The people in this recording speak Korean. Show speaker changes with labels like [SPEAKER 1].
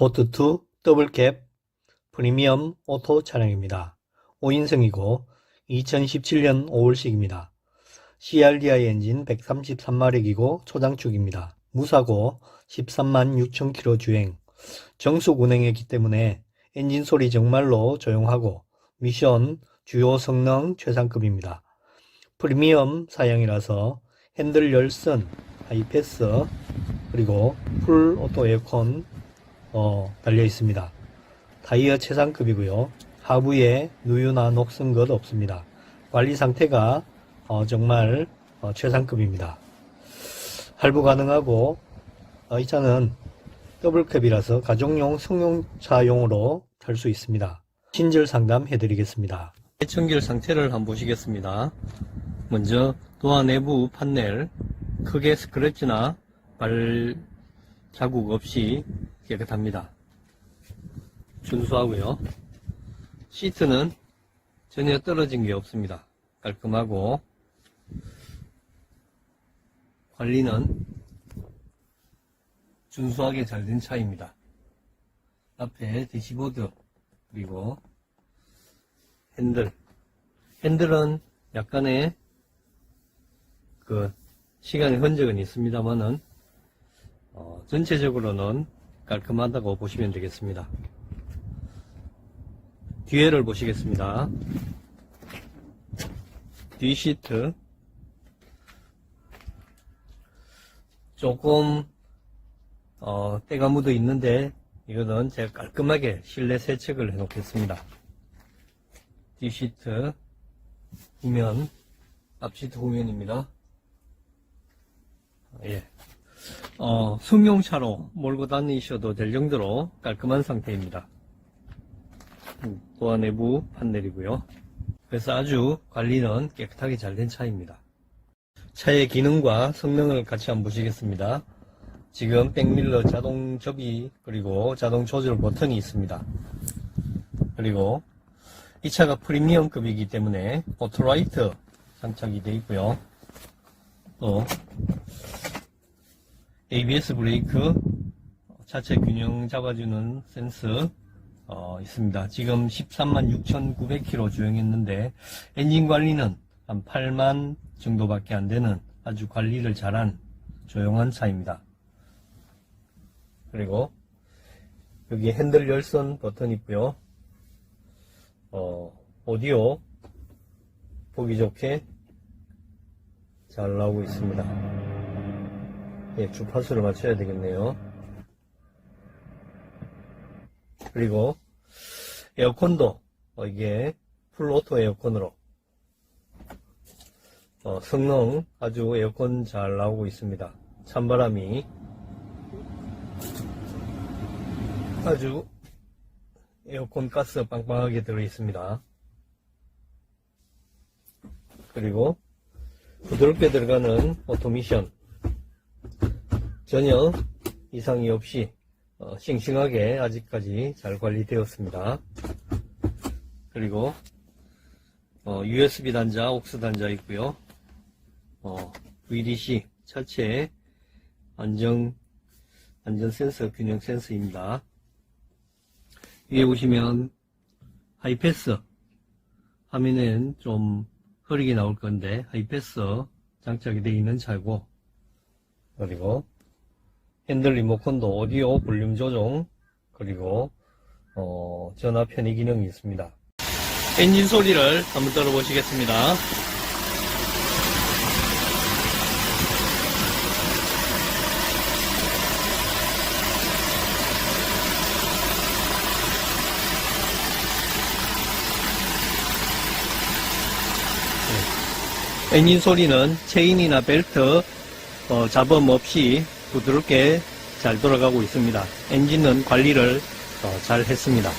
[SPEAKER 1] 보트2 더블캡 프리미엄 오토 차량입니다. 5인승이고 2017년 5월식입니다. CRDI 엔진 133마력이고 초장축입니다. 무사고 13만 6천 킬로 주행. 정숙 운행했기 때문에 엔진 소리 정말로 조용하고 미션 주요 성능 최상급입니다. 프리미엄 사양이라서 핸들 열선, 하이패스, 그리고 풀 오토 에어컨 어, 달려 있습니다. 타이어 최상급이고요. 하부에 누유나 녹슨 것 없습니다. 관리 상태가 어, 정말 어, 최상급입니다. 할부 가능하고 어, 이 차는 더블캡이라서 가정용 승용차용으로 탈 수 있습니다. 친절 상담 해 드리겠습니다. 청결 상태를 한번 보시겠습니다. 먼저 도어 내부 판넬 크게 스크래치나 발 자국 없이 깨끗합니다. 준수하고요. 시트는 전혀 떨어진 게 없습니다. 깔끔하고 관리는 준수하게 잘 된 차입니다. 앞에 대시보드 그리고 핸들 핸들은 약간의 그 시간의 흔적은 있습니다만은 어, 전체적으로는 깔끔하다고 보시면 되겠습니다. 뒤에를 보시겠습니다. 뒤 시트 조금 어, 때가 묻어 있는데 이거는 제가 깔끔하게 실내 세척을 해 놓겠습니다. 뒤 시트 후면 앞 시트 후면입니다. 예. 어, 승용차로 몰고 다니셔도 될 정도로 깔끔한 상태입니다. 음, 도어 내부 판넬이고요. 그래서 아주 관리는 깨끗하게 잘 된 차입니다. 차의 기능과 성능을 같이 한번 보시겠습니다. 지금 백밀러 자동 접이 그리고 자동 조절 버튼이 있습니다. 그리고 이 차가 프리미엄급이기 때문에 오토라이트 장착이 되어 있고요. 또 ABS 브레이크 차체 균형 잡아주는 센서 어, 있습니다. 지금 13만 6,900km 주행했는데 엔진 관리는 한 8만 정도밖에 안 되는 아주 관리를 잘한 조용한 차입니다. 그리고 여기 핸들 열선 버튼 있고요. 어, 오디오 보기 좋게 잘 나오고 있습니다. 예, 주파수를 맞춰야 되겠네요. 그리고 에어컨도 어, 이게 풀 오토 에어컨으로 어, 성능 아주 에어컨 잘 나오고 있습니다. 찬바람이 아주 에어컨 가스 빵빵하게 들어 있습니다. 그리고 부드럽게 들어가는 오토미션 전혀 이상이 없이 어, 싱싱하게 아직까지 잘 관리되었습니다. 그리고 어, USB 단자, 옥스 단자 있고요. 어, VDC 차체 안정 안전 센서, 균형 센서입니다. 위에 보시면 하이패스 화면엔 좀 흐리게 나올 건데 하이패스 장착이 되어 있는 차고 그리고 핸들 리모컨도 오디오 볼륨 조정 그리고 어, 전화 편의 기능이 있습니다. 엔진 소리를 한번 들어보시겠습니다. 네. 엔진 소리는 체인이나 벨트 어, 잡음 없이 부드럽게 잘 돌아가고 있습니다. 엔진은 관리를 어, 잘 했습니다.